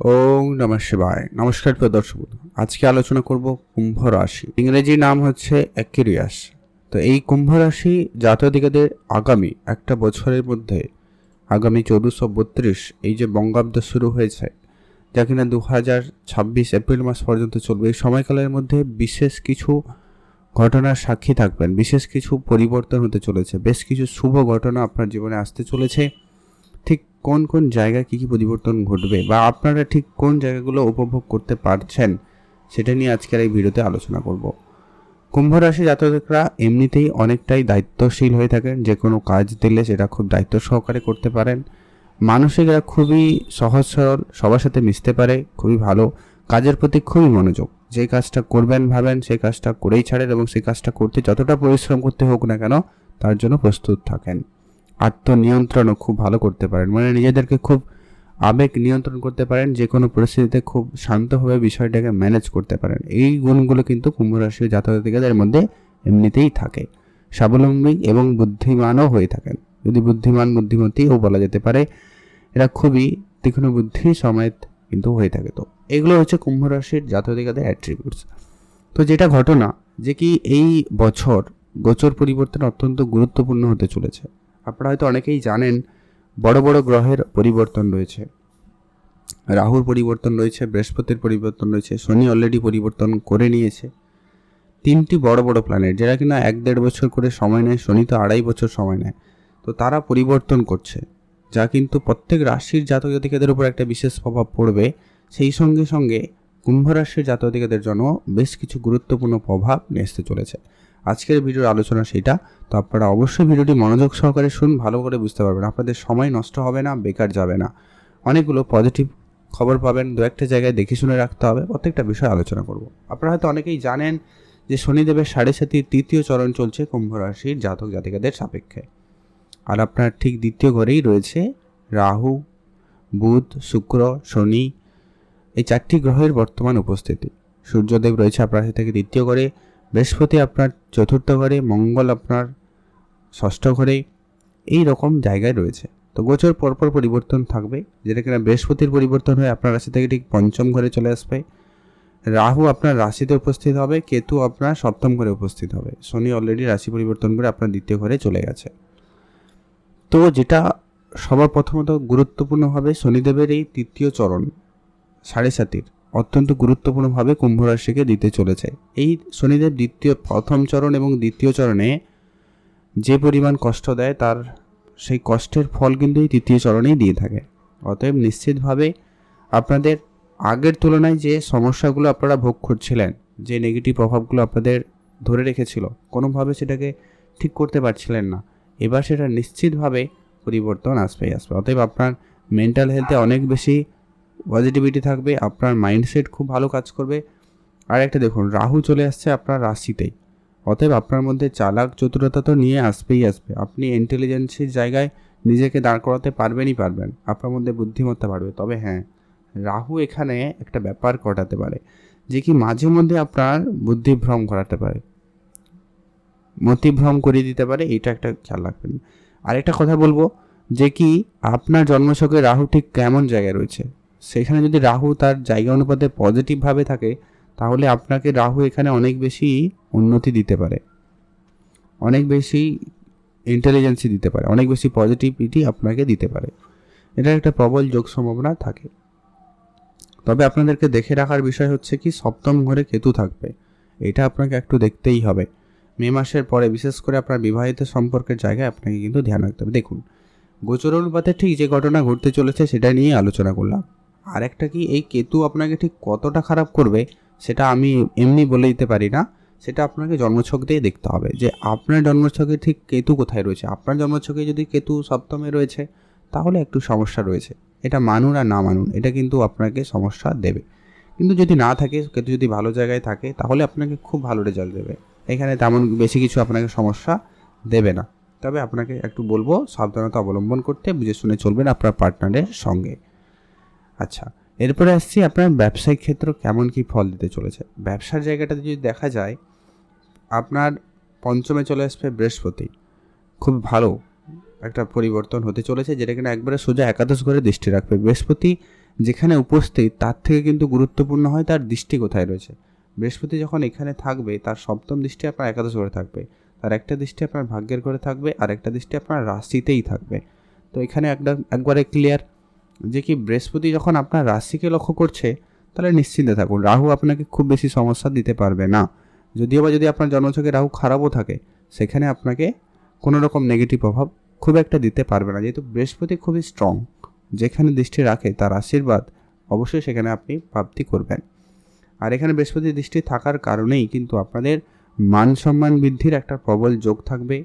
ওং নমঃ শিবায়। নমস্কার প্রিয় দর্শক। আজকে আলোচনা করব কুম্ভ রাশি। ইংরেজি নাম হচ্ছে অ্যাকিরিয়াস। তো এই কুম্ভ রাশি জাতদিকাদের আগামী একটা বছরের মধ্যে, আগামী চৌদ্দশো বত্রিশ, এই যে বঙ্গাব্দ শুরু হয়েছে, যা কিনা দু হাজার ছাব্বিশ এপ্রিল মাস পর্যন্ত চলবে। এই সময়কালের মধ্যে বিশেষ কিছু ঘটনার সাক্ষী থাকবেন, বিশেষ কিছু পরিবর্তন হতে চলেছে, বেশ কিছু শুভ ঘটনা আপনার জীবনে আসতে চলেছে। ঠিক কোন কোন জায়গায় কী কী পরিবর্তন ঘটবে বা আপনারা ঠিক কোন জায়গাগুলো উপভোগ করতে পারছেন সেটা নিয়ে আজকের এই ভিডিওতে আলোচনা করব। কুম্ভ রাশি জাতকরা এমনিতেই অনেকটাই দায়িত্বশীল হয়ে থাকেন, যে কোনো কাজ দিলে সেটা খুব দায়িত্ব সহকারে করতে পারেন। মানসিক এরা খুবই সহজ সরল, সবার সাথে মিশতে পারে, খুবই ভালো। কাজের প্রতি খুবই মনোযোগ। যে কাজটা করবেন, ভাবেন সেই কাজটা করেই ছাড়েন এবং সেই কাজটা করতে যতটা পরিশ্রম করতে হোক না কেন, তার জন্য প্রস্তুত থাকেন। আত্মনিয়ন্ত্রণও খুব ভালো করতে পারেন। মানে নিজেদেরকে খুব আবেগ নিয়ন্ত্রণ করতে পারেন যে কোনো পরিস্থিতিতে খুব শান্তভাবে বিষয়টাকে ম্যানেজ করতে পারেন। এই গুণগুলো কিন্তু কুম্ভ রাশি জাতকদের মধ্যে এমনিতেই থাকে। স্বাবলম্বী এবং বুদ্ধিমানও হয়ে থাকেন। যদি বুদ্ধিমান বুদ্ধিমতীও বলা যেতে পারে, এরা খুবই তীক্ষ্ণ বুদ্ধি সমেত কিন্তু হয়ে থাকে। তো এগুলো হচ্ছে কুম্ভ রাশির অ্যাট্রিবিউটস তো যেটা ঘটনা, যে কি এই বছর গোচর পরিবর্তন অত্যন্ত গুরুত্বপূর্ণ হতে চলেছে। আপনারা হয়তো অনেকেই জানেন, বড় বড় গ্রহের পরিবর্তন রয়েছে। রাহুর পরিবর্তন রয়েছে, বৃহস্পতির পরিবর্তন রয়েছে, শনি অলরেডি পরিবর্তন করে নিয়েছে। তিনটি বড় বড় প্ল্যানেট যারা কিনা এক দেড় বছর করে সময় নেয়, শনি তো আড়াই বছর সময় নেয়। তো তারা পরিবর্তন করছে, যা কিন্তু প্রত্যেক রাশির জাতক জাতিকাদের উপর একটা বিশেষ প্রভাব পড়বে। সেই সঙ্গে সঙ্গে কুম্ভ রাশির জাতক জাতিকাদের জন্য বেশ কিছু গুরুত্বপূর্ণ প্রভাব নিয়ে আসতে চলেছে। আজকের ভিডিওর আলোচনা সেটা। তো আপনারা অবশ্যই ভিডিওটি মনোযোগ সহকারে শুন, ভালো করে বুঝতে পারবেন। আপনাদের সময় নষ্ট হবে না, বেকার যাবে না। অনেকগুলো পজিটিভ খবর পাবেন, দু একটা জায়গায় দেখে শুনে রাখতে হবে, প্রত্যেকটা বিষয়ে আলোচনা করব। আপনারা হয়তো অনেকেই জানেন যে শনিদেবের সাড়ে সাতির তৃতীয় চরণ চলছে কুম্ভ রাশির জাতক জাতিকাদের সাপেক্ষে। আর আপনার ঠিক দ্বিতীয় ঘরেই রয়েছে রাহু, বুধ, শুক্র, শনি, এই চারটি গ্রহের বর্তমান উপস্থিতি। সূর্যদেব রয়েছে আপনার থেকে দ্বিতীয় ঘরে বৃহস্পতি আপনার, চতুর্থ ঘরে, মঙ্গল আপনার, ষষ্ঠ ঘরে, এই রকম জায়গায় রয়েছে। তো গোচর পরপর পরিবর্তন থাকবে। যেটা কিনা বৃহস্পতির পরিবর্তন হয়ে, আপনার রাশি থেকে ঠিক পঞ্চম ঘরে চলে আসবে। রাহু আপনার রাশিতে উপস্থিত হবে, কেতু আপনার সপ্তম ঘরে উপস্থিত হবে। শনি অলরেডি রাশি পরিবর্তন করে আপনার দ্বিতীয় ঘরে চলে গেছে। তো যেটা সবার প্রথমত গুরুত্বপূর্ণভাবে শনিদেবের এই তৃতীয় চরণ, সাড়ে সাতির। অত্যন্ত গুরুত্বপূর্ণভাবে কুম্ভ রাশিকে দিতে চলেছে। এই শনিদেব দ্বিতীয়, প্রথম চরণ এবং দ্বিতীয় চরণে যে পরিমাণ কষ্ট দেয় তার সেই কষ্টের ফল কিন্তু এই তৃতীয় চরণেই দিয়ে থাকে। অতএব নিশ্চিতভাবে আপনাদের আগের তুলনায় যে সমস্যাগুলো আপনারা ভোগ করছিলেন, যে নেগেটিভ প্রভাবগুলো আপনাদের ধরে রেখেছিল, কোনোভাবে সেটাকে ঠিক করতে পারছিলেন না, এবার সেটা নিশ্চিতভাবে পরিবর্তন আসবেই আসবে। অতএব আপনার মেন্টাল হেলথে অনেক বেশি পজিটিভিটি থাকবে, আপনার মাইন্ডসেট খুব ভালো কাজ করবে। আর একটা দেখুন, রাহু চলে আসছে আপনার রাশিতেই। অতএব আপনার মধ্যে চালাক চতুরতা তো নিয়ে আসবেই আসবে। আপনি ইন্টেলিজেন্সির জায়গায় নিজেকে দাঁড় করাতে পারবেনই পারবেন, আপনার মধ্যে বুদ্ধিমত্তা বাড়বে। তবে হ্যাঁ রাহু এখানে একটা ব্যাপার ঘটাতে পারে, যে কি মাঝে মধ্যে আপনার বুদ্ধিভ্রম ঘটাতে পারে। মতিভ্রম করিয়ে দিতে পারে, এটা একটা খেয়াল রাখবেন। আরেকটা কথা বলব, যে কি আপনার জন্মছকে রাহু ঠিক কেমন জায়গায় রয়েছে? সেখানে যদি রাহু তার জায়গা অনুপাতে পজিটিভভাবে থাকে, তাহলে আপনাকে রাহু এখানে অনেক বেশি উন্নতি দিতে পারে। অনেক বেশি ইন্টেলিজেন্সি দিতে পারে। অনেক বেশি পজিটিভিটি আপনাকে দিতে পারে। এটা একটা প্রবল যোগ সম্ভাবনা থাকে। তবে আপনাদেরকে দেখে রাখার বিষয় হচ্ছে কি, সপ্তম ঘরে কেতু থাকবে। এটা আপনাকে একটু দেখতেই হবে। মে মাসের পরে, বিশেষ করে আপনার বিবাহিত সম্পর্কের জায়গায় আপনাকে কিন্তু ধ্যান রাখতে হবে। দেখুন, গোচর অনুপাতে ঠিক যে ঘটনা ঘটতে চলেছে, সেটা নিয়ে আলোচনা করলাম। আর একটা কি, এই কেতু আপনাকে ঠিক কতটা খারাপ করবে, সেটা আমি এমনি বলে দিতে পারি না। সেটা আপনাকে জন্মছক দিয়ে দেখতে হবে যে আপনার জন্মছকে ঠিক কেতু কোথায় রয়েছে। আপনার জন্মছকে যদি কেতু সপ্তমে রয়েছে, তাহলে একটু সমস্যা রয়েছে। এটা মানুন আর না মানুন, এটা কিন্তু আপনাকে সমস্যা দেবে। কিন্তু যদি না থাকে, কেতু যদি ভালো জায়গায় থাকে, তাহলে আপনাকে খুব ভালো রেজাল্ট দেবে। এখানে তেমন বেশি কিছু আপনাকে সমস্যা দেবে না। তবে আপনাকে একটু বলব, সাবধানতা অবলম্বন করতে, বুঝে শুনে চলবেন আপনার পার্টনারের সঙ্গে। আচ্ছা এরপরে আসছি আপনার ব্যবসায়িক ক্ষেত্র কেমন কি ফল দিতে চলেছে? ব্যবসার জায়গাটাতে যদি দেখা যায়, আপনার পঞ্চমে চলে আসবে বৃহস্পতি। খুব ভালো একটা পরিবর্তন হতে চলেছে যেটা কিনা একবারে সোজা একাদশ ঘরে দৃষ্টি রাখবে। বৃহস্পতি যেখানে উপস্থিত, তার থেকে কিন্তু গুরুত্বপূর্ণ হয় তার দৃষ্টি কোথায় রয়েছে। বৃহস্পতি যখন এখানে থাকবে, তার সপ্তম দৃষ্টি আপনার একাদশ ঘরে থাকবে। তার একটা দৃষ্টি আপনার ভাগ্যের ঘরে থাকবে, আর একটা দৃষ্টি আপনার রাশিতেই থাকবে। তো এখানে একটা একবারে ক্লিয়ার যে কি বৃহস্পতি যখন আপনার রাশিকে লক্ষ্য করছে, তাহলে নিশ্চিন্তে থাকুন। রাহু আপনাকে খুব বেশি সমস্যা দিতে পারবে না। যদিও বা যদি আপনার জন্মছকে রাহু খারাপও থাকে, সেখানে আপনাকে কোনো রকম নেগেটিভ প্রভাব খুব একটা দিতে পারবে না। যেহেতু বৃহস্পতি খুবই স্ট্রং যেখানে দৃষ্টি রাখে তার আশীর্বাদ অবশ্যই সেখানে আপনি প্রাপ্তি করবেন। আর এখানে বৃহস্পতি দৃষ্টি থাকার কারণেই কিন্তু আপনাদের মান সম্মান বৃদ্ধির একটা প্রবল যোগ থাকবে।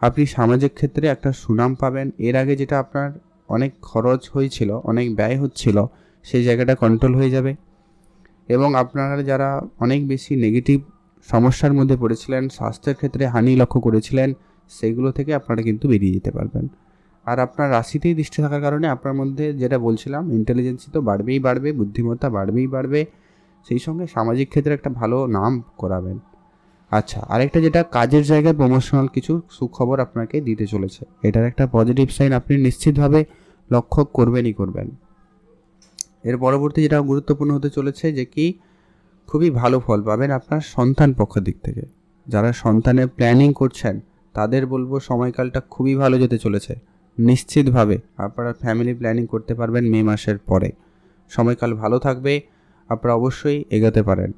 আপনি সামাজিক ক্ষেত্রে একটা সুনাম পাবেন। এর আগে যেটা আপনার অনেক খরচ হয়েছিল, অনেক ব্যয় হচ্ছিল, সেই জায়গাটা কন্ট্রোল হয়ে যাবে। এবং আপনারা যারা অনেক বেশি নেগেটিভ সমস্যার মধ্যে পড়েছিলেন, স্বাস্থ্যের ক্ষেত্রে হানি লক্ষ্য করেছিলেন সেইগুলো থেকে আপনারা কিন্তু বেরিয়ে যেতে পারবেন। আর আপনার রাশিতেই দৃষ্টি থাকার কারণে আপনার মধ্যে যেটা বলছিলাম ইন্টেলিজেন্সি তো বাড়বেই বাড়বে, বুদ্ধিমত্তা বাড়বেই বাড়বে, সেই সঙ্গে সামাজিক ক্ষেত্রে একটা ভালো নাম করাবেন। আচ্ছা আরেকটা যেটা কাজের জায়গায় প্রমোশনাল কিছু সুখবর আপনাকে দিতে চলেছে। এটার একটা পজিটিভ সাইন আপনি নিশ্চিতভাবে লক্ষ্য করবেনই করবেন। এর পরবর্তী যেটা গুরুত্বপূর্ণ হতে চলেছে যে কি, খুবই ভালো ফল পাবেন আপনার সন্তান পক্ষ দিক থেকে। যারা সন্তানের প্ল্যানিং করছেন, তাদের বলব সময়কালটা খুবই ভালো যেতে চলেছে। নিশ্চিতভাবে আপনারা ফ্যামিলি প্ল্যানিং করতে পারবেন মে মাসের পরে। সময়কাল ভালো থাকবে, আপনারা অবশ্যই এগোতে পারেন।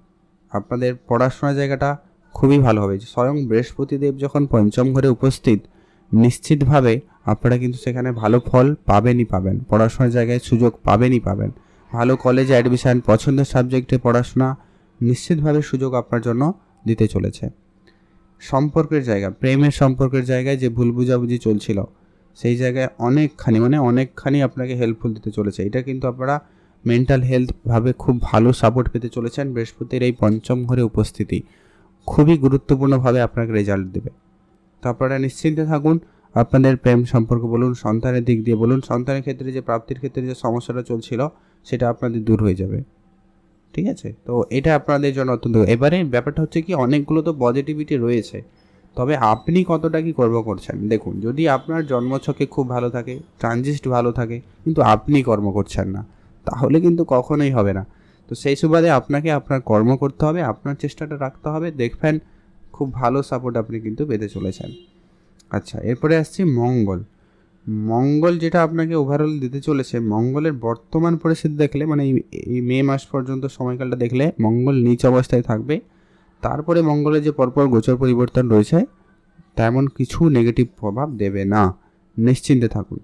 আপনাদের পড়াশোনার জায়গাটা খুবই ভালো হবে। স্বয়ং বৃহস্পতিদেব যখন পঞ্চম ঘরে উপস্থিত, নিশ্চিতভাবে আপনারা কিন্তু সেখানে ভালো ফল পাবেনই পাবেন। পড়াশোনার জায়গায় সুযোগ পাবেনই পাবেন। ভালো কলেজে অ্যাডমিশান পছন্দের সাবজেক্টে পড়াশোনা নিশ্চিতভাবে সুযোগ আপনার জন্য দিতে চলেছে। সম্পর্কের জায়গা, প্রেমের সম্পর্কের জায়গায় যে ভুল বুঝাবুঝি চলছিল, সেই জায়গায় অনেকখানি মানে অনেকখানি আপনাকে হেল্পফুল দিতে চলেছে। এটা কিন্তু আপনারা মেন্টাল হেলথভাবে খুব ভালো সাপোর্ট পেতে চলেছেন বৃহস্পতির এই পঞ্চম ঘরে উপস্থিতি। খুবই গুরুত্বপূর্ণভাবে আপনাকে রেজাল্ট দেবে। তো আপনারা নিশ্চিন্তে থাকুন, আপনাদের প্রেম সম্পর্ক বলুন, সন্তানের দিক দিয়ে বলুন, সন্তানের ক্ষেত্রে যে প্রাপ্তির ক্ষেত্রে যে সমস্যাটা চলছিল, সেটা আপনাদের দূর হয়ে যাবে। ঠিক আছে? তো এটা আপনাদের জন্য অত্যন্ত এবারে ব্যাপারটা হচ্ছে কি, অনেকগুলো তো পজিটিভিটি রয়েছে। তবে আপনি কতটা কি কর্ম করছেন? দেখুন, যদি আপনার জন্মছকে খুব ভালো থাকে ট্রানজিস্ট ভালো থাকে, কিন্তু আপনি কর্ম করছেন না, তাহলে কিন্তু কখনোই হবে না। তো সেই সুবাদে আপনাকে আপনার কর্ম করতে হবে, আপনার চেষ্টাটা রাখতে হবে। দেখবেন খুব ভালো সাপোর্ট আপনি কিন্তু পেতে চলেছেন। আচ্ছা এরপরে আসছি মঙ্গল। মঙ্গল যেটা আপনাকে ওভারঅল দিতে চলেছে, মঙ্গলের বর্তমান পরিস্থিতি দেখলে মানে এই মে মাস পর্যন্ত সময়কালটা দেখলে মঙ্গল নিচ অবস্থায় থাকবে। তারপরে মঙ্গলের যে পরপর গোচর পরিবর্তন রয়েছে, তেমন কিছু নেগেটিভ প্রভাব দেবে না। নিশ্চিন্তে থাকুন।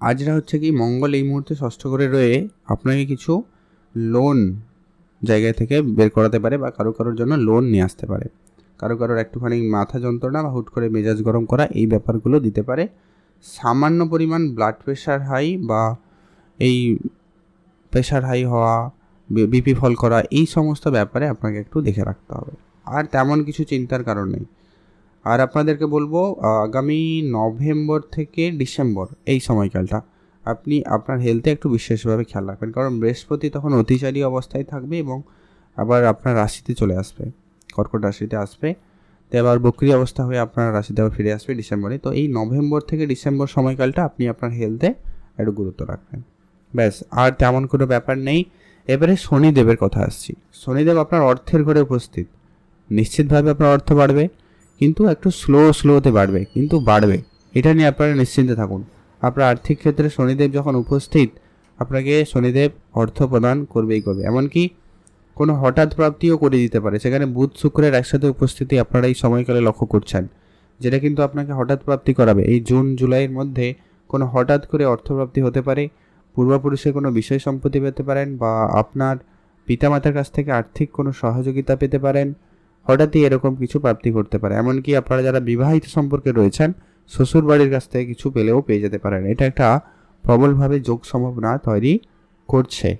আজরা হচ্ছে কি মঙ্গল এই মুহূর্তে ষষ্ঠ করে রয়ে আপনাকে কিছু লোন জায়গা থেকে বের করাতে পারে বা কারও কারোর জন্য লোন নিয়ে আসতে পারে। কারও কারোর একটুখানি মাথা যন্ত্রণা বা হুট করে মেজাজ গরম করা এই ব্যাপারগুলো দিতে পারে। সামান্য পরিমাণ ব্লাড প্রেশার হাই বা এই প্রেশার হাই হওয়া বিপি ফল করা এই সমস্ত ব্যাপারে আপনাকে একটু দেখে রাখতে হবে। আর তেমন কিছু চিন্তার কারণ নেই। আর আপনাদেরকে বলব, আগামী নভেম্বর থেকে ডিসেম্বর এই সময়কালটা আপনি আপনার হেলথে একটু বিশেষভাবে খেয়াল রাখবেন। কারণ বৃহস্পতি তখন অতিচারী অবস্থায় থাকবে এবং আবার আপনার রাশিতে চলে আসবে, কর্কট রাশিতে আসবে। তো এবার বক্রি অবস্থা হয়ে আপনার রাশিতে আবার ফিরে আসবে ডিসেম্বরে। তো এই নভেম্বর থেকে ডিসেম্বর সময়কালটা আপনি আপনার হেলথে একটু গুরুত্ব রাখবেন। ব্যাস, আর তেমন কোনো ব্যাপার নেই। এবারে শনিদেবের কথা আসছি। শনিদেব আপনার অর্থের ঘরে উপস্থিত। নিশ্চিতভাবে আপনার অর্থ বাড়বে। কিন্তু একটু স্লো স্লোতে বাড়বে, কিন্তু বাড়বে। এটা নিয়ে আপনারা নিশ্চিন্তে থাকুন। আপনার আর্থিক ক্ষেত্রে শনিদেব যখন উপস্থিত, আপনাকে শনিদেব অর্থ প্রদান করবেই করবে। এমনকি কোনো হঠাৎ প্রাপ্তিও করে দিতে পারে। সেখানে বুধ শুক্রের একসাথে উপস্থিতি আপনারা এই সময়কালে লক্ষ্য করছেন, যেটা কিন্তু আপনাকে হঠাৎ প্রাপ্তি করাবে। এই জুন, জুলাইয়ের মধ্যে কোনো হঠাৎ করে অর্থপ্রাপ্তি হতে পারে, পূর্বপুরুষের কোনো বিষয় সম্পত্তি পেতে পারেন বা আপনার পিতামাতার কাছ থেকে আর্থিক কোনো সহযোগিতা পেতে পারেন হঠাৎই এরকম কিছু প্রাপ্তি করতে পারে। এমনকি আপনারা যারা বিবাহিত সম্পর্কে রয়েছেন শ্বশুর বাড়ির কাছ থেকে কিছু পেলেও পেয়ে যেতে পারেন। এটা একটা প্রবলভাবে যোগ সম্ভাবনা তৈরি করছে।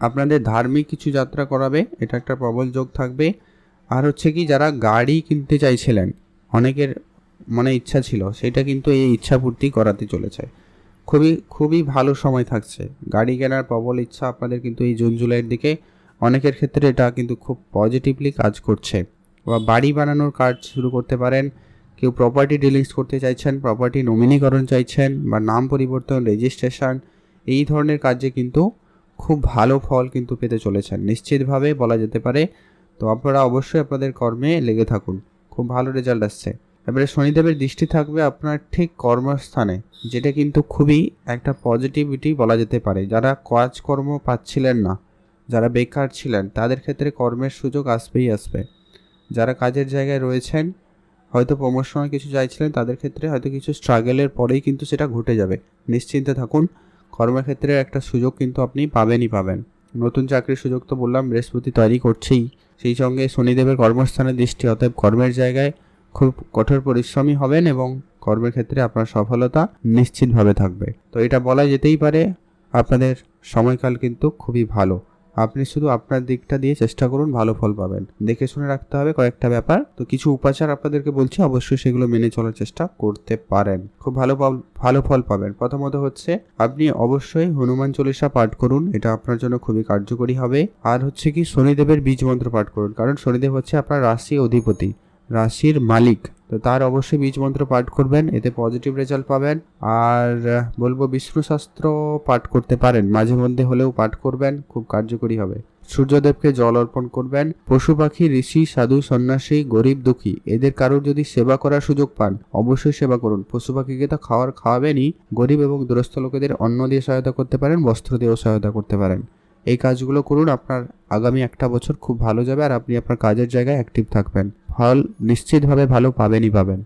আপনাদের ধার্মিক কিছু যাত্রা করাবে, এটা একটা প্রবল যোগ থাকবে। আর হচ্ছে কি, যারা গাড়ি কিনতে চাইছিলেন, অনেকের মনে ইচ্ছা ছিল, সেটা কিন্তু এই ইচ্ছা পূর্তি করাতে চলেছে। খুবই খুবই ভালো সময় থাকছে। গাড়ি কেনার প্রবল ইচ্ছা আপনাদের কিন্তু এই জুন, জুলাইয়ের দিকে অনেকের ক্ষেত্রে এটা কিন্তু খুব পজিটিভলি কাজ করছে। বা বাড়ি বানানোর কাজ শুরু করতে পারেন, কেউ প্রপার্টি ডিলিংস করতে চাইছেন প্রপার্টি নমিনীকরণ চাইছেন, বা নাম পরিবর্তন রেজিস্ট্রেশন এই ধরনের কাজে কিন্তু খুব ভালো ফল কিন্তু পেতে চলেছেন। নিশ্চিতভাবে বলা যেতে পারে, তো আপনারা অবশ্যই আপনাদের কর্মে লেগে থাকুন। খুব ভালো রেজাল্ট আসছে। এবারে শনিদেবের দৃষ্টি থাকবে আপনার ঠিক কর্মস্থানে, যেটা কিন্তু খুবই একটা পজিটিভিটি বলা যেতে পারে। যারা কাজকর্ম পাচ্ছিলেন না যারা বেকার ছিলেন, তাদের ক্ষেত্রে কর্মের সুযোগ আসবেই আসবে। যারা কাজের জায়গায় রয়েছেন, হয়তো প্রমোশনের কিছু চাইছিলেন, তাদের ক্ষেত্রে হয়তো কিছু স্ট্রাগলের পরেই কিন্তু সেটা ঘটে যাবে। নিশ্চিন্তে থাকুন কর্মক্ষেত্রে একটা সুযোগ কিন্তু আপনি পাবেনই পাবেন। নতুন চাকরির সুযোগ তো বললাম, বৃহস্পতি তৈরি করছেই। সেই সঙ্গে শনিদেবের কর্মস্থানের দৃষ্টি, অতএব কর্মের জায়গায় খুব কঠোর পরিশ্রমী হবেন এবং কর্মের ক্ষেত্রে আপনার সফলতা নিশ্চিতভাবে থাকবে। তো এটা বলা যেতেই পারে, আপনাদের সময়কাল কিন্তু খুবই ভালো। আপনি শুধু আপনার দিকটা দিয়ে চেষ্টা করুন ভালো ফল পাবেন। দেখে শুনে রাখতে হবে কয়েকটা ব্যাপার। তো কিছু উপাচার আপনাদেরকে বলছি, অবশ্যই সেগুলো মেনে চলার চেষ্টা করতে পারেন। খুব ভালো ভালো ফল পাবেন। প্রথমত হচ্ছে, আপনি অবশ্যই হনুমান চল্লিশা পাঠ করুন, এটা আপনার জন্য খুবই কার্যকরী হবে। আর হচ্ছে কি, শনিদেবের বীজ মন্ত্র পাঠ করুন, কারণ শনিদেব হচ্ছে আপনার রাশি অধিপতি, রাশির মালিক। তো তার অবশ্যই বীজ মন্ত্র পাঠ করবেন, এতে পজিটিভ রেজাল্ট পাবেন। আর বলব বিষ্ণু শাস্ত্র পাঠ করতে পারেন, মাঝে মধ্যে হলেও পাঠ করবেন, খুব কার্যকরী হবে। সূর্যদেবকে জল অর্পণ করবেন, পশু পাখি, ঋষি, সাধু, সন্ন্যাসী, গরিব, দুঃখী, এদের কারোর যদি সেবা করার সুযোগ পান, অবশ্যই সেবা করুন। পশু পাখিকে তো খাওয়ার খাওয়াবেনই, গরিব এবং দুরস্থ লোকেদের অন্ন দিয়ে সহায়তা করতে পারেন, বস্ত্র দিয়েও সহায়তা করতে পারেন। এই কাজগুলো করুন, আপনার আগামী একটা বছর খুব ভালো যাবে আর আপনি আপনার কাজের জায়গায় অ্যাক্টিভ থাকবেন। ফল নিশ্চিতভাবে ভালো পাবেনই পাবেন।